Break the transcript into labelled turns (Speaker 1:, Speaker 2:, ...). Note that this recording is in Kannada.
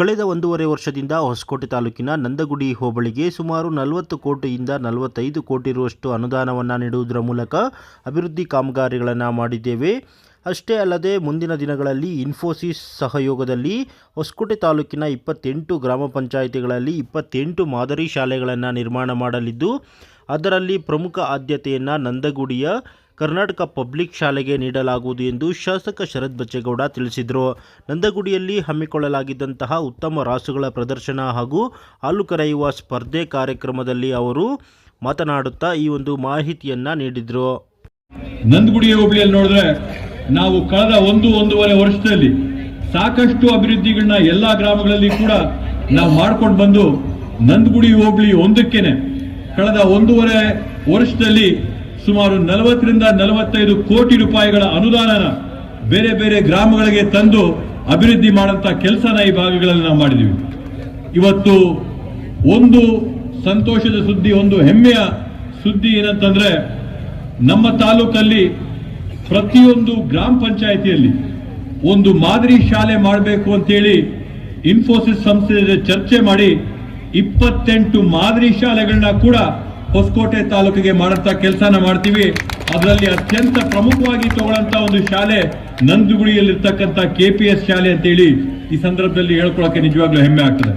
Speaker 1: ಕಳೆದ ಒಂದೂವರೆ ವರ್ಷದಿಂದ ಹೊಸಕೋಟೆ ತಾಲೂಕಿನ ನಂದಗುಡಿ ಹೋಬಳಿಗೆ ಸುಮಾರು ನಲವತ್ತು ಕೋಟಿಯಿಂದ ನಲವತ್ತೈದು ಕೋಟಿ ರುವಷ್ಟು ಅನುದಾನವನ್ನು ನೀಡುವುದರ ಮೂಲಕ ಅಭಿವೃದ್ಧಿ ಕಾಮಗಾರಿಗಳನ್ನು ಮಾಡಿದ್ದೇವೆ. ಅಷ್ಟೇ ಅಲ್ಲದೆ ಮುಂದಿನ ದಿನಗಳಲ್ಲಿ ಇನ್ಫೋಸಿಸ್ ಸಹಯೋಗದಲ್ಲಿ ಹೊಸಕೋಟೆ ತಾಲೂಕಿನ ಇಪ್ಪತ್ತೆಂಟು ಗ್ರಾಮ ಪಂಚಾಯಿತಿಗಳಲ್ಲಿ ಇಪ್ಪತ್ತೆಂಟು ಮಾದರಿ ಶಾಲೆಗಳನ್ನು ನಿರ್ಮಾಣ ಮಾಡಲಿದ್ದು, ಅದರಲ್ಲಿ ಪ್ರಮುಖ ಆದ್ಯತೆಯನ್ನು ನಂದಗುಡಿಯ ಕರ್ನಾಟಕ ಪಬ್ಲಿಕ್ ಶಾಲೆಗೆ ನೀಡಲಾಗುವುದು ಎಂದು ಶಾಸಕ ಶರತ್ ಬಚ್ಚೇಗೌಡ ತಿಳಿಸಿದರು. ನಂದಗುಡಿಯಲ್ಲಿ ಹಮ್ಮಿಕೊಳ್ಳಲಾಗಿದ್ದಂತಹ ಉತ್ತಮ ರಾಸುಗಳ ಪ್ರದರ್ಶನ ಹಾಗೂ ಹಾಲು ಕರೆಯುವ ಸ್ಪರ್ಧೆ ಕಾರ್ಯಕ್ರಮದಲ್ಲಿ ಅವರು ಮಾತನಾಡುತ್ತಾ ಈ ಒಂದು ಮಾಹಿತಿಯನ್ನು ನೀಡಿದರು.
Speaker 2: ನಂದಗುಡಿ ಹೋಬಳಿಯಲ್ಲಿ ನೋಡಿದ್ರೆ ನಾವು ಕಳೆದ ಒಂದು ಒಂದೂವರೆ ವರ್ಷದಲ್ಲಿ ಸಾಕಷ್ಟು ಅಭಿವೃದ್ಧಿಗಳನ್ನ ಎಲ್ಲ ಗ್ರಾಮಗಳಲ್ಲಿ ಕೂಡ ನಾವು ಮಾಡ್ಕೊಂಡು ಬಂದು ನಂದಗುಡಿ ಹೋಬಳಿ ಒಂದಕ್ಕೇನೆ ಕಳೆದ ಒಂದೂವರೆ ವರ್ಷದಲ್ಲಿ ಸುಮಾರು ನಲವತ್ತರಿಂದ ನಲವತ್ತೈದು ಕೋಟಿ ರೂಪಾಯಿಗಳ ಅನುದಾನನ ಬೇರೆ ಬೇರೆ ಗ್ರಾಮಗಳಿಗೆ ತಂದು ಅಭಿವೃದ್ಧಿ ಮಾಡಂತ ಕೆಲಸನ ಈ ಭಾಗಗಳಲ್ಲಿ ನಾವು ಮಾಡಿದೀವಿ. ಇವತ್ತು ಒಂದು ಸಂತೋಷದ ಸುದ್ದಿ, ಒಂದು ಹೆಮ್ಮೆಯ ಸುದ್ದಿ ಏನಂತಂದ್ರೆ ನಮ್ಮ ತಾಲೂಕಲ್ಲಿ ಪ್ರತಿಯೊಂದು ಗ್ರಾಮ ಪಂಚಾಯಿತಿಯಲ್ಲಿ ಒಂದು ಮಾದರಿ ಶಾಲೆ ಮಾಡಬೇಕು ಅಂತೇಳಿ ಇನ್ಫೋಸಿಸ್ ಸಂಸ್ಥೆ ಚರ್ಚೆ ಮಾಡಿ ಇಪ್ಪತ್ತೆಂಟು ಮಾದರಿ ಶಾಲೆಗಳನ್ನ ಕೂಡ ಹೊಸಕೋಟೆ ತಾಲೂಕಿಗೆ ಮಾಡಂತ ಕೆಲಸನ ಮಾಡ್ತೀವಿ. ಅದರಲ್ಲಿ ಅತ್ಯಂತ ಪ್ರಮುಖವಾಗಿ ತಗೊಳ್ಳಂತ ಒಂದು ಶಾಲೆ ನಂದುಗುಡಿಯಲ್ಲಿರ್ತಕ್ಕಂಥ ಕೆಪಿಎಸ್ ಶಾಲೆ ಅಂತೇಳಿ ಈ ಸಂದರ್ಭದಲ್ಲಿ ಹೇಳ್ಕೊಳಕ್ಕೆ ನಿಜವಾಗ್ಲೂ ಹೆಮ್ಮೆ ಆಗ್ತದೆ.